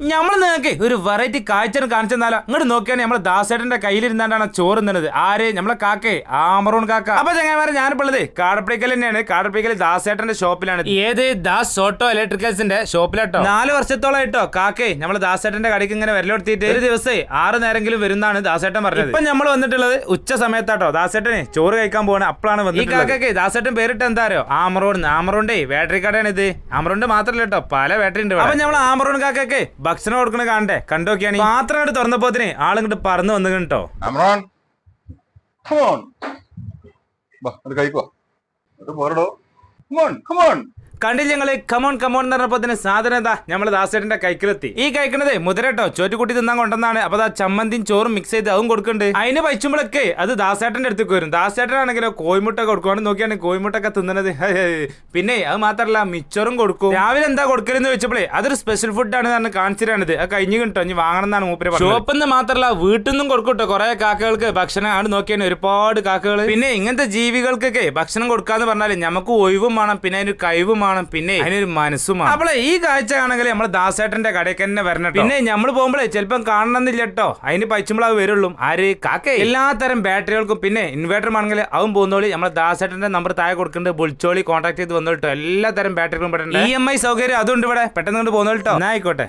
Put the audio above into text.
നമ്മൾ നിങ്ങൾക്ക് ഒരു വെറൈറ്റി കാഴ്ച കാണിച്ചെന്നാലോ ഇങ്ങോട്ട് നോക്കിയാണ് നമ്മളെ ദാസേട്ടന്റെ കയ്യിലിരുന്നാണ്ടാണ് ചോറ് തിന്നത്. ആര്? നമ്മളെ കാക്കേ ആമറൂൺ കാക്ക. അപ്പൊ ചങ്ങാമാരെ ഞാനിപ്പോളത് ഉള്ളത് കാടപ്പിക്കൽ തന്നെയാണ്. കാടപ്പിക്കൽ ദാസേട്ടന്റെ ഷോപ്പിലാണ്. ഏത്? ദാസ് ഓട്ടോ ഇലക്ട്രിക്കൽസിന്റെ ഷോപ്പിലാട്ടോ? നാല് വർഷത്തോളം ആയിട്ടോ കാക്കേ നമ്മളെ ദാസേട്ടന്റെ കടയ്ക്ക് ഇങ്ങനെ വരലോടുത്തിട്ട് ഒരു ദിവസേ ആറ് നേരെങ്കിലും വരുന്നതാണ് ദാസേട്ടൻ പറഞ്ഞത്. ഇപ്പൊ നമ്മൾ വന്നിട്ടുള്ളത് ഉച്ച സമയത്താട്ടോ. ദാസേട്ടനെ ചോറ് കഴിക്കാൻ പോവാണ് അപ്പോഴാണ് വന്നത് ഈ കാക്കയ്ക്ക് ദാസേട്ടൻ പേരിട്ട് എന്താ അറിയോ? ആമറോൺ ആമറോണ്ടേ ബാറ്ററി കടയാണ് ഇത് ആമറോണ്ട് മാത്രല്ലോ കേട്ടോ പല ബാറ്ററി ഉണ്ട് അപ്പൊ നമ്മൾ ആമറോൺ കാക്കയ്ക്ക് ഭക്ഷണം കൊടുക്കണ കാണണ്ടേ? കണ്ടോക്കിയാണ്. പാത്രം അങ്ങോട്ട് തുറന്നപ്പോത്തിന് ആളിങ്ങോട്ട് പറന്ന് വന്നു കേട്ടോ അമ്രാൻ കമോൺ ബാ അത് കഴിക്കോ. അത് പോരടോ. കമോൺ കമോൺ കണ്ടില്ല ഞങ്ങൾ കമോൺ കമോൺ എന്ന് പറഞ്ഞപ്പോ തന്നെ സാധനം എന്താ? ഞമ്മൾ ദാസേട്ടന്റെ കൈക്കിലെത്തി. ഈ കഴിക്കണത് മുതരട്ടോ ചോറ്റുകുട്ടി തിന്നാൻ കൊണ്ടെന്നാണ് അപ്പൊ ആ ചമ്മന്തിയും ചോറും മിക്സ് ചെയ്ത് അതും കൊടുക്കുന്നുണ്ട് അതിന് പറ്റുമ്പോഴൊക്കെ അത് ദാസേട്ടന്റെ അടുത്തേക്ക് വരും. ദാസേട്ടനാണെങ്കിലോ കോയിമുട്ട കൊടുക്കുവാണ്. നോക്കിയാണ് കോയിമുട്ടൊക്കെ തിന്നണത്. പിന്നെ അത് മാത്രല്ല മിച്ചറും കൊടുക്കും. രാവിലെ എന്താ കൊടുക്കലെന്ന് ചോദിച്ചപ്പോഴേ അതൊരു സ്പെഷ്യൽ ഫുഡാണ് പറഞ്ഞ് കാണിച്ചിട്ടാണിത് അത് കഴിഞ്ഞു കിട്ടോ. ഇനി വാങ്ങണം എന്നാണ് മൂപ്പര് ഷോപ്പിൽ നിന്ന് മാത്രല്ല വീട്ടിൽ നിന്നും കൊടുക്കൂട്ടോ. കൊറേ കാക്കകൾക്ക് ഭക്ഷണം ആണ് നോക്കിയാണ് ഒരുപാട് കാക്കകൾ പിന്നെ ഇങ്ങനത്തെ ജീവികൾക്കൊക്കെ ഭക്ഷണം കൊടുക്കാന്ന് പറഞ്ഞാൽ നമുക്ക് ഒഴിവും വേണം. പിന്നെ അതിന് കഴിവും വേണം പിന്നെ അതിനൊരു മനസ്സുമാണ്. അപ്പോൾ ഈ കാഴ്ച ആണെങ്കിൽ നമ്മൾ ദാസേട്ടന്റെ കടയ്ക്ക് തന്നെ വരണം പിന്നെ നമ്മൾ പോകുമ്പോഴേ ചിലപ്പം കാണണമെന്നില്ല കേട്ടോ അതിന് പച്ചുമ്പളാവ് വരുള്ളൂ. ആര്? കാക്ക. എല്ലാത്തരം ബാറ്ററികൾക്കും പിന്നെ ഇൻവേർട്ടർ ആണെങ്കിൽ അതും പോകുന്നോളി. നമ്മൾ ദാസേട്ടന്റെ നമ്പർ താഴെ കൊടുക്കുന്നുണ്ട്. വിളിച്ചോളി കോൺടാക്ട് ചെയ്ത് വന്നോട്ടോ എല്ലാ തരം ബാറ്ററികളും പെട്ടെന്ന് ഇ എം ഐ സൗകര്യം അതുണ്ട് ഇവിടെ. പെട്ടെന്ന് കൊണ്ട് പോകുന്നോട്ടോ ആയിക്കോട്ടെ.